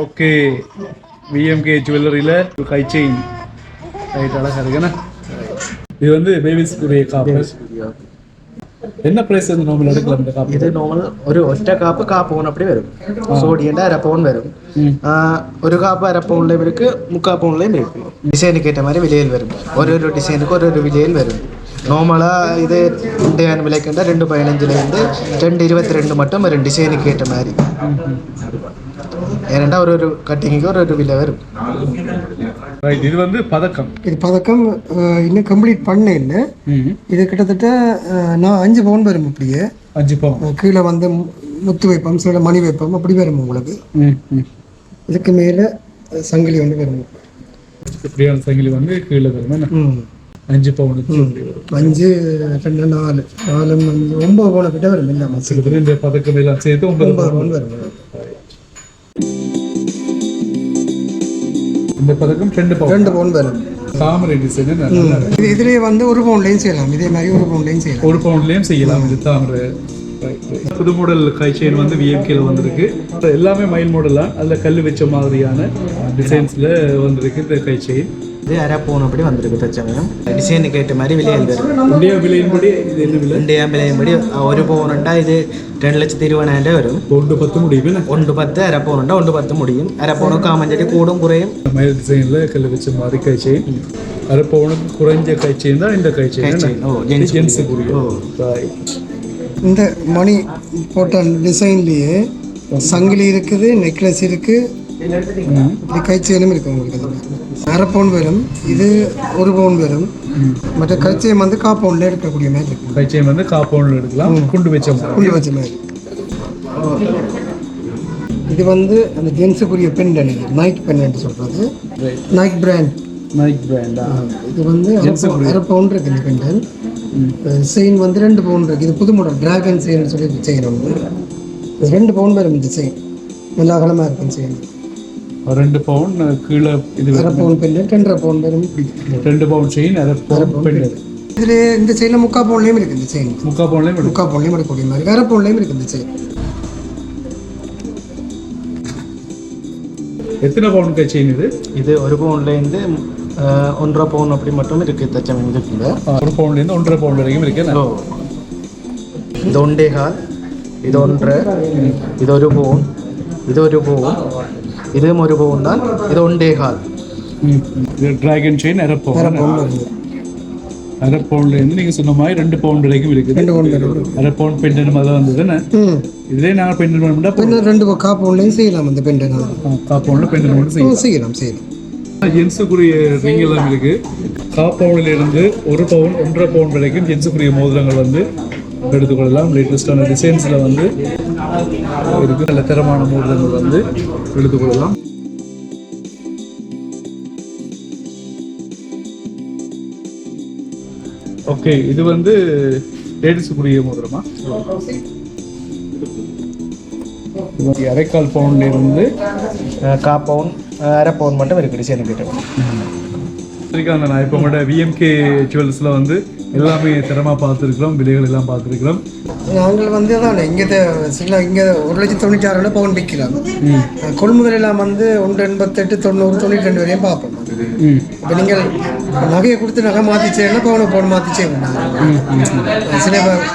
Okay VMK ஜுவல்லரியில் கை chain right அழகாக இருக்குண்ணா இது வந்து பேபிஸ்க்குரிய காப்பு என்ன பிரைஸ் வந்து நார்மல் எடுக்கலாம் இந்த காப்பு இது நார்மல் ഒരു ഒറ്റ കാപ്പ് കാപ്പ് പൗൺ അപ്പടി വരും സോഡിയന്റെ അര പൗൺ വരും ഒരു കാപ്പ് അര പൗണിലേയും ഇരിക്ക് മുക്കാ പൗണിലേയും ഇരിക്കും ഡിസൈനുക്ക് ഏറ്റ മാതിരി വിലയിൽ വരും ഓരോരോ ഡിസൈനുക്ക് ഓരോരോ വിലയിൽ വരും നോർമலா இது ரெண்டு விலைக்கு ரெண்டு பதினஞ்சுலேருந்து ரெண்டு இருபத்தி ரெண்டு மட்டும் வரும். டிசைனுக்கு ஏற்ற மாதிரி. ஏனெண்டா ஒரு ஒரு கட்டிங்க்கு ஒரு ஒரு விலை வரும். ரைட் இது வந்து பதக்கம். இது பதக்கம் இன்னும் கம்ப்ளீட் பண்ண இல்லை. இது கிட்டத்தட்ட நான் அஞ்சு பவுன் வரும் அப்படியே. அஞ்சு பவுன். கீழே வந்து முத்து வைப்போம் சில மணி வைப்போம் அப்படி வரும் உங்களுக்கு. இதுக்கு மேலே சங்கிலி வந்து வரும். இப்படியான சங்கிலி வந்து கீழே வரும். அஞ்சு பவுனுக்கு அஞ்சு ரெண்டு நாலு. நாலு அஞ்சு ஒன்பது பவுன் கிட்ட வரும் இந்த பதக்கம் எல்லாம் சேர்த்து ஒன்பது பவுன் வரும். இந்த பதக்கம் ரெண்டு பவுன். ரெண்டு பவுன் வரும். தாமரை டிசைன் இது இதுலேயே வந்து ஒரு பவுன்லையும் செய்யலாம். இதே மாதிரி ஒரு பவுன்லையும் செய்யலாம். ஒரு பவுண்ட்லயும் செய்யலாம். இது தாமரை. புது மாடல் கை செயின் வந்து விஎம்கேல வந்திருக்கு. எல்லாமே மயில் மாடலா அதுல கல் வச்ச மாதிரியான டிசைன்ஸ்ல வந்திருக்கு இந்த கை செயின் இது அரை பவுன் அப்படி வந்திருக்கு தச்சமயம் டிசைனுக்கு ஏற்ற மாதிரி விலையில் வரும் இந்தியா விலையின்படி இது என்ன விலை ഇന്ത്യ വിലയുമ്പടി ഒരു പൗനുണ്ടാ ഇത് രണ്ട് ലക്ഷത്തി ഇരുപതിനായിരം വരും ஒன்று பத்து முடியும் என்ன? ഒന്ന് പത്ത് അര പൗനുണ്ടാ ഒന്ന് പത്ത് മുടിയും അര പൗണ് കാമഞ്ചടി കൂടും കുറയും மயில் டிசைன்ல கல் வச்ச மாதிரி கை செயின் அரை பவுனுக்கு குறைஞ்ச கை செயின் தான் இந்த கை செயின் chain. ஓ, gents ஜென்ஸுக்குரிய ஓ. Right. இந்த மணி போட்ட டிசைன்லேயே சங்கிலி இருக்குது நெக்லஸ் இருக்குது இது கைச்செயினும் இருக்கு உங்களுக்கு அரை பவுன் வரும் இது ஒரு பவுன் வரும் மற்ற கைச்செயின் வந்து கா பவுன்ல எடுக்கக்கூடிய மாதிரி இருக்கும் கை செயின் வந்து கா பவுன்ல எடுக்கலாம். குண்டு வச்ச புள்ளி வச்ச மாதிரி. இது வந்து அந்த ஜென்ஸுக்குரிய பெண்டன் இது? நைக் பெண்டன் சொல்கிறது நைக் பிராண்ட் நைக் பிராண்டா இது வந்து அரை பவுன் அரை பவுன் இருக்கு இந்த பெண்டன் செயின் வந்து ரெண்டு பவுன் இருக்கு. இது புது மாடல் டிராகன் செயின் சொல்லி செயின் ஒன்று ரெண்டு பவுன் வரும் இந்த செயின். நல்லா அகலமாக இருக்கும் செயின். ரெண்டு பவுன் கீழே இது அரை பவுன் பெண்ணு ரெண்டரை பவுன் வரும் ரெண்டு பவுன் செயின் அரை பவுன் பெண்ணு இதில் இந்த செயினில் முக்கா பவுன்லேயும் இருக்குது இந்த செயின். முக்கா பவுன்லேயும் முக்கா பவுன்லேயும் எடுக்கக்கூடிய மாதிரி. அரை பவுன்லேயும் இருக்குது இந்த செயின். எத்தனை பவுனுக்கு செயின் இது? இது ஒரு பவுன்லேருந்து ஒன்றரை பவுன் அப்படி மட்டும் இருக்குது தச்சம் இருக்குல்ல ஒரு பவுன்லேருந்து ஒன்றரை பவுன் வரைக்கும் இருக்குது இது ஒன்றே கால் இது ஒன்றரை இது ஒரு பவுன். ഇതൊരു പൗൺ ഇതും ഒരു പൗൺ தான் ഇത് ഒണ്ടേകാൽ ம். இது டிராகன் செயின் அரை பவுன் அரை பவுன்ல இருந்து நீங்க சொன்ன மாதிரி ரெண்டு பவுன் வரைக்கும் இருக்குது ரெண்டு பவுன் வரும் அரை பவுன் பெண்டன் மாதிரி தான் வந்தது என்ன ம் இதுலேயே நாங்கள் பெண்டன் பண்ணா இன்னும் ரெண்டு கா பவுன்லேயும் செய்யலாம் அந்த பெண்டன் கா பவுன்ல பெண்டன் மட்டும் செய்யும் செய்யலாம் செய்யலாம் ஜென்ஸுக்குரிய ரிங் எல்லாம் இருக்கு கா பவுன்ல இருந்து ஒரு பவுன் ஒன்றரை பவுன் வரைக்கும் ஜென்ஸுக்குரிய மோதிரங்கள் வந்து எடுத்துக்கொள்ளலாம். லேட்டஸ்டான டிசைன்ஸில் வந்து இருக்குது நல்ல தரமான மூடலங்கள் வந்து எடுத்துக்கொள்ளலாம். ஓகே இது வந்து லேடிஸுக்குரிய மோதிரமா அரைக்கால் பவுன்ல இருந்து கா பவுன் அரை பவுன் மட்டும் இருக்கு டிசைன் கேட்டேன் இருக்காங்க நான் இப்போ உங்களோட விஎம்கே ஜுவல்ஸில் வந்து எல்லாமே தரமாக பார்த்துருக்குறோம் விலைகள் எல்லாம் பார்த்துருக்குறோம். நாங்கள் வந்து அதான் இங்கே சில இங்கே ஒரு லட்சத்தி தொண்ணூற்றி பவுன் விற்கிறோம் கொள்முதல் எல்லாம் வந்து ஒன்று எண்பத்தெட்டு தொண்ணூறு தொண்ணூற்றி ரெண்டு வரையும் பார்ப்போம். இப்போ நீங்கள் நகையை கொடுத்து நகை மாற்றிச்சேன்னா பவுனை பவுன் மாற்றிச்சே சில பேர்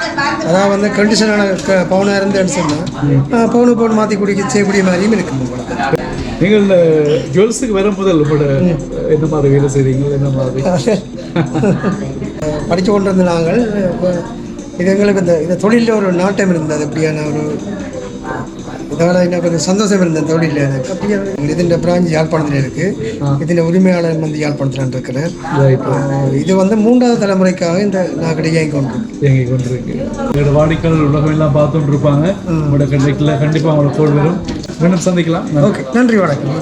அதான் வந்து கண்டிஷனான பவுனாக இருந்தேன்னு சொன்னால் பவுனு பவுன் மாற்றி குடிக்க செய்யக்கூடிய மாதிரியும் இருக்கு. உங்களுக்கு நீங்கள் ஜுவல்ஸுக்கு வரும் முதல் உங்களோட என்ன மாதிரி வேலை செய்கிறீங்க என்ன மாதிரி? படித்து கொண்டிருந்த நாங்கள் இது எங்களுக்கு இந்த இந்த தொழிலில் ஒரு நாட்டம் இருந்தது. அப்படியான ஒரு இதனால் என்ன கொஞ்சம் சந்தோஷம் இருந்தது தொழிலில் எனக்கு. அப்படியே இதுன்ற பிரான்ச் யாழ்ப்பாணத்தில் இருக்குது இதில் உரிமையாளர் வந்து யாழ்ப்பாணத்தில் இருக்கிறார். இது வந்து மூன்றாவது தலைமுறைக்காக இந்த நாங்கள் இயங்கி கொண்டு இயங்கி கொண்டிருக்கு. வாடிக்கையாளர் உலகம் எல்லாம் பார்த்துட்டு இருப்பாங்க. உங்களோட கண்டிப்பாக அவங்களோட ஃபோன் வரும். மீண்டும் சந்திக்கலாம். ஓகே நன்றி வணக்கம்.